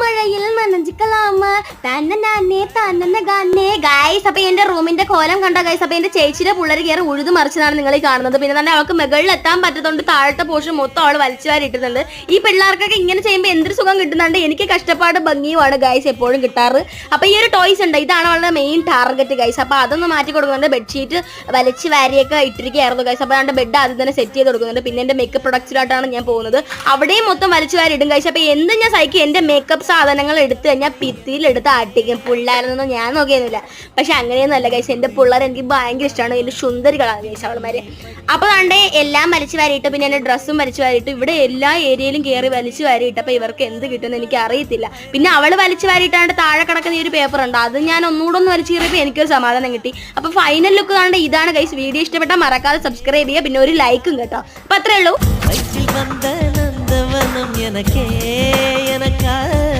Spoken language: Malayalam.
തൂമഴയിൽ മനഞ്ചിക്കലാമ തന്നെ തന്നെ ഗാനേ ഗൈസ് അപ്പൊ എന്റെ റൂമിന്റെ കോലം കണ്ട? ഗൈസ് അപ്പൊ എന്റെ ചേച്ചിയുടെ പിള്ളേർ കയറി ഉഴുതു മറിച്ചതാണ് നിങ്ങൾ ഈ കാണുന്നത്. പിന്നെ തന്നെ അവൾക്ക് മുകളിൽ എത്താൻ പറ്റത്തോണ്ട് താഴത്തെ പോഷൻ മൊത്തം അവൾ വലിച്ചു വാരി ഇട്ടിട്ടുണ്ട് ഈ പിള്ളേർക്കൊക്കെ ഇങ്ങനെ ചെയ്യുമ്പോൾ എന്തൊരു സുഖം കിട്ടുന്നുണ്ട്? എനിക്ക് കഷ്ടപ്പാട് ഭംഗിയുമാണ് ഗൈസ് എപ്പോഴും കിട്ടാറ്. അപ്പൊ ഈ ഒരു ടോയ്സ് ഉണ്ട്. ഇതാണ് അവളുടെ മെയിൻ ടാർഗറ്റ് ഗൈസ് അപ്പൊ അതൊന്ന് മാറ്റി കൊടുക്കുന്നുണ്ട്. ബെഡ്ഷീറ്റ് വലിച്ച് വാരിയൊക്കെ ഇട്ടിരിക്കുകയായിരുന്നു ഗൈസ് അപ്പൊ അവരുടെ ബെഡ് ആദ്യം തന്നെ സെറ്റ് ചെയ്ത് കൊടുക്കുന്നുണ്ട്. പിന്നെ എന്റെ മേക്കപ്പ് പ്രൊഡക്ട്സിലോട്ടാണ് ഞാൻ പോകുന്നത്. അവിടെയും മൊത്തം വലിച്ചു വാരി ഇടും ഗൈസ് അപ്പൊ എന്ത് ഞാൻ സഹിക്കും. എന്റെ മേക്കപ്പ് സാധനങ്ങൾ എടുത്ത് കഴിഞ്ഞാൽ ഭിത്തിയിൽ എടുത്ത് അട്ടിക്കും പിള്ളേരെന്നൊന്നും ഞാൻ നോക്കിയൊന്നുമില്ല. പക്ഷെ അങ്ങനെയൊന്നും അല്ല എന്റെ പിള്ളേർ എനിക്ക് ഭയങ്കര ഇഷ്ടമാണ് എന്റെ സുന്ദരികളാണ് ഗൈസ് അവൾമാർ അപ്പോൾ കണ്ടേ എല്ലാം വലിച്ചു വാരിയിട്ട് പിന്നെ എന്റെ ഡ്രസ്സും വലിച്ചു വാരിയിട്ട് ഇവിടെ എല്ലാ ഏരിയയിലും കയറി വലിച്ചു വാരിയിട്ട് അപ്പോൾ ഇവർക്ക് എന്ത് കിട്ടുമെന്ന് എനിക്ക് അറിയത്തില്ല പിന്നെ അവൾ വലിച്ചു വാരിയിട്ടാണ്ട് താഴെ കിടക്കുന്ന ഈ ഒരു പേപ്പർ ഉണ്ട്? അത് ഞാൻ ഒന്നുകൂടെ ഒന്ന് വലിച്ചു കയറിയപ്പോൾ എനിക്കൊരു സമാധാനം കിട്ടി. അപ്പോൾ ഫൈനൽ ലുക്ക് കണ്ടേ ഇതാണ് കൈസ് വീഡിയോ ഇഷ്ടപ്പെട്ടാൽ മറക്കാതെ സബ്സ്ക്രൈബ് ചെയ്യുക പിന്നെ ഒരു ലൈക്കും കേട്ടോ. അപ്പോൾ അത്രേ ഉള്ളൂ.